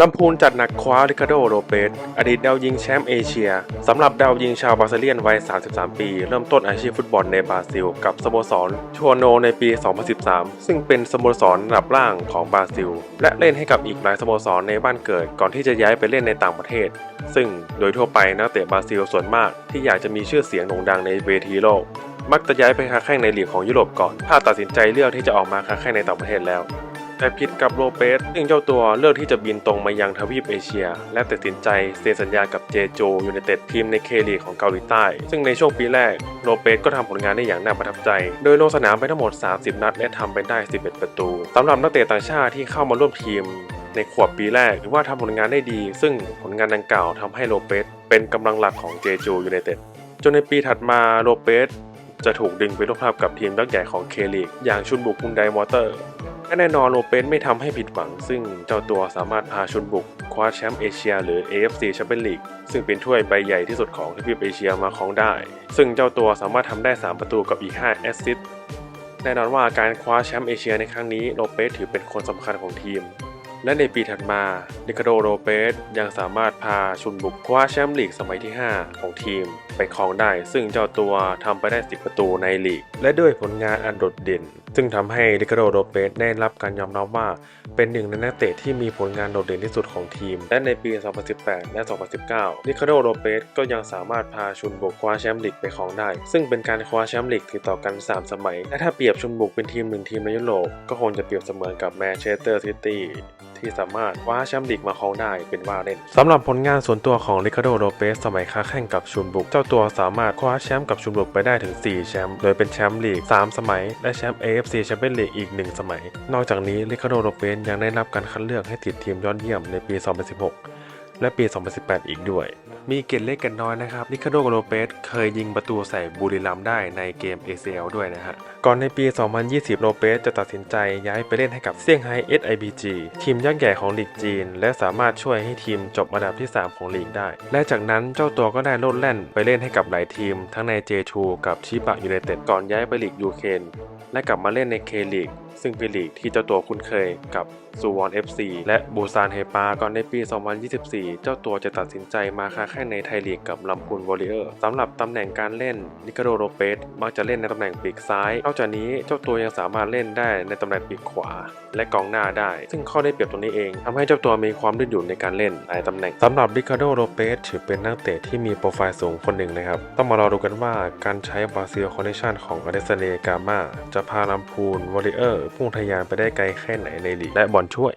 ลำพูนจัดหนักคว้าริคาโดโรเปสอดีตดาวยิงแชมป์เอเชียสำหรับดาวยิงชาวบราซิเลียนวัย 33 ปี เริ่มต้นอาชีพฟุตบอลในบราซิล กับสโมสรชัวโนในปี 2013 ซึ่งเป็นสโมสรระดับล่างของบราซิล และเล่นให้กับอีกหลายสโมสรในบ้านเกิด ก่อนที่จะย้ายไปเล่นในต่างประเทศ ซึ่งโดยทั่วไปนักเตะบราซิลส่วนมากที่อยากจะมีชื่อเสียงโด่งดังในเวทีโลก มักจะย้ายไปค้าแข่งในลีกของยุโรปก่อน ถ้าตัดสินใจเลือกที่จะออกมาค้าแข่งในต่างประเทศแล้ว แต่ผิดกับโลเปสซึ่งเจ้าตัวเลือกที่จะบินตรงมายังทวีปเอเชีย และตัดสินใจเซ็นสัญญากับเจโจยูไนเต็ดทีมในเคลีกของเกาหลีใต้ ซึ่งในช่วงปีแรกโลเปสก็ทำผลงานได้อย่างน่าประทับใจ โดยลงสนามไปทั้งหมด 30 นัด และทำไปได้ 11 ประตูสำหรับนักเตะต่างชาติที่เข้ามาร่วมทีมในขวบปีแรกหรือว่าทำผลงานได้ดี ซึ่งผลงานดังกล่าวทำให้โลเปสเป็นกำลังหลักของเจโจยูไนเต็ดจนในปีถัดมาโลเปสจะถูกดึงไปร่วมทัพกับทีมยักษ์ใหญ่ของเคลีกอย่างชุนบุกฮุนไดมอเตอร์ และแน่นอนโลเปนไม่ทำให้ผิดหวัง ซึ่งเจ้าตัวสามารถพาชุนบุกคว้าแชมป์เอเชียหรือ AFC Champions League ซึ่งเป็นถ้วยใบใหญ่ที่สุดของทวีปเอเชียมาครองได้ ซึ่งเจ้าตัวสามารถทำได้ 3 ประตูกับอีก 5 แอสซิสต์แน่นอนว่าการคว้าแชมป์เอเชียในครั้งนี้โลเปสถือเป็นคนสำคัญของทีม และในปีถัดมาริคาโดโรเปสยังสามารถพาชุนบุกคว้าแชมป์ลีกสมัยที่ 5 ของทีม ไปครองได้ ซึ่งเจ้าตัวทำไปได้ 10 ประตูในลีก และด้วยผลงานอันโดดเด่น ซึ่งทำให้ริคาโดโรเปสได้รับการยอมรับว่า เป็นหนึ่งในนักเตะที่มีผลงานโดดเด่นที่สุดของทีม และในปี 2018 และ 2019ริคาโดโรเปสก็ยังสามารถพาชุนบุกคว้าแชมป์ลีกไปครองได้ ซึ่งเป็นการคว้าแชมป์ลีกติดต่อกัน 3 สมัย และถ้าเปรียบชุนบุกเป็นทีมหนึ่งทีมในยุโรปก็คงจะเปรียบเสมือนกับแมนเชสเตอร์ซิตี้ ที่สามารถคว้าแชมป์ลีกมาครองได้เป็นว่าเล่นสำหรับผลงานส่วนตัวของริคาโดโรเปสสมัยค้าแข่งกับชุนบุก เจ้าตัวสามารถคว้าแชมป์กับชุนบุกไปได้ถึง 4 แชมป์โดยเป็นแชมป์ลีก 3 สมัย และแชมป์ AFC แชมเปี้ยนลีกอีก 1 สมัย นอกจากนี้ริคาโดโรเปสยังได้รับการคัดเลือกให้ติดทีมยอดเยี่ยมในปี 2016 และปี 2018 อีกด้วย มีเกร็ดเล็กเกร็ดน้อยนะครับริคาโดโรเปสเคยยิงประตูใส่บุรีรัมย์ได้ในเกม ACL ด้วยนะฮะ ก่อนในปี 2020โรเปสจะตัดสินใจย้ายไปเล่นให้กับเซี่ยงไฮ้ SIBG ทีมยักษ์ใหญ่ของลีกจีน และสามารถช่วยให้ทีมจบอันดับที่ 3 ของลีกได้ และจากนั้นเจ้าตัวก็ได้โลดแล่นไปเล่นให้กับหลายทีม ทั้งใน J2 กับชิบะยูไนเต็ดก่อนย้ายไปลีกยูเคนและกลับมาเล่นในเคลีก ซึ่งเป็นลีกที่เจ้าตัวคุ้นเคยกับซูวอน FC และบูซานเฮปาก่อนในปี 2024 เจ้าตัวจะตัดสินใจมาค้าแข่งในไทยลีกกับลำพูนวอริเออร์สำหรับตำแหน่งการเล่นนิคาโดโรเปสมักจะเล่นในตำแหน่งปีกซ้าย นอกจากนี้เจ้าตัวยังสามารถเล่นได้ในตำแหน่งปีกขวา และกองหน้าได้ ซึ่งข้อได้เปรียบตรงนี้เองทำให้เจ้าตัวมีความยืดหยุ่นในการเล่นหลายตำแหน่งสำหรับริคาโดโรเปสถือเป็นนักเตะที่มีโปรไฟล์สูงคนหนึ่งนะครับต้องมารอดูกันว่าการใช้บราซิลคอนเนคชั่นของอเดสเนกามาจะพาลำพูนวอริเออร์พุ่งทะยานไปได้ไกลแค่ไหนในลีกและบอลช่วย